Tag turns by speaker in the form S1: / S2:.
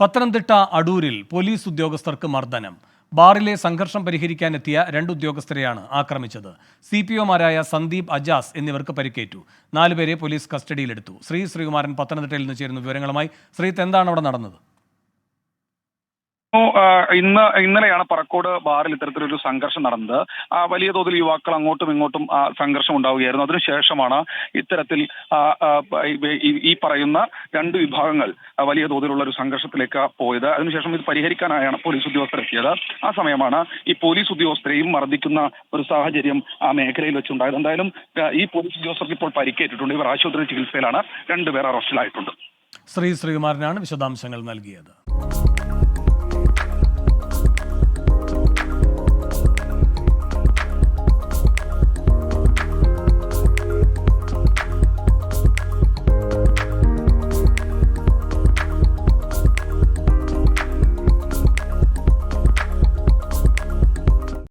S1: പത്തനംതിട്ട അടൂരിൽ പോലീസ് ഉദ്യോഗസ്ഥർക്ക് മർദ്ദനം. ബാറിലെ സംഘർഷം പരിഹരിക്കാനെത്തിയ രണ്ട് ഉദ്യോഗസ്ഥരെയാണ് ആക്രമിച്ചത്. സി പി ഒമാരായ സന്ദീപ് അജാസ് എന്നിവർക്ക് പരിക്കേറ്റു. നാലുപേരെ പോലീസ് കസ്റ്റഡിയിലെടുത്തു. ശ്രീ ശ്രീകുമാരൻ പത്തനംതിട്ടയിൽ നിന്ന് ചേരുന്ന വിവരങ്ങളുമായി ശ്രീത്ത് എന്താണ് അവിടെ നടന്നത്?
S2: ഇന്ന് ഇന്നലെയാണ് പറക്കോട് ബാറിൽ ഇത്തരത്തിലൊരു സംഘർഷം നടന്നത്. വലിയ തോതിൽ യുവാക്കൾ അങ്ങോട്ടും ഇങ്ങോട്ടും സംഘർഷം ഉണ്ടാവുകയായിരുന്നു. അതിനുശേഷമാണ് ഇത്തരത്തിൽ ഈ പറയുന്ന രണ്ട് വിഭാഗങ്ങൾ വലിയ തോതിലുള്ള ഒരു സംഘർഷത്തിലേക്ക് പോയത്. അതിനുശേഷം ഇത് പരിഹരിക്കാനായാണ് പോലീസ് ഉദ്യോഗസ്ഥർ എത്തിയത്. ആ സമയമാണ് ഈ പോലീസ് ഉദ്യോഗസ്ഥരെയും മർദ്ദിക്കുന്ന ഒരു സാഹചര്യം ആ മേഖലയിൽ വെച്ചുണ്ടായത്. എന്തായാലും ഈ പോലീസ് ഉദ്യോഗസ്ഥർക്ക് ഇപ്പോൾ പരിക്കേറ്റിട്ടുണ്ട്. ഇവർ ആശുപത്രി ചികിത്സയിലാണ്. രണ്ടുപേർ അറസ്റ്റിലായിട്ടുണ്ട്.
S1: ശ്രീ ശ്രീകുമാരനാണ് വിശദാംശങ്ങൾ നൽകിയത്.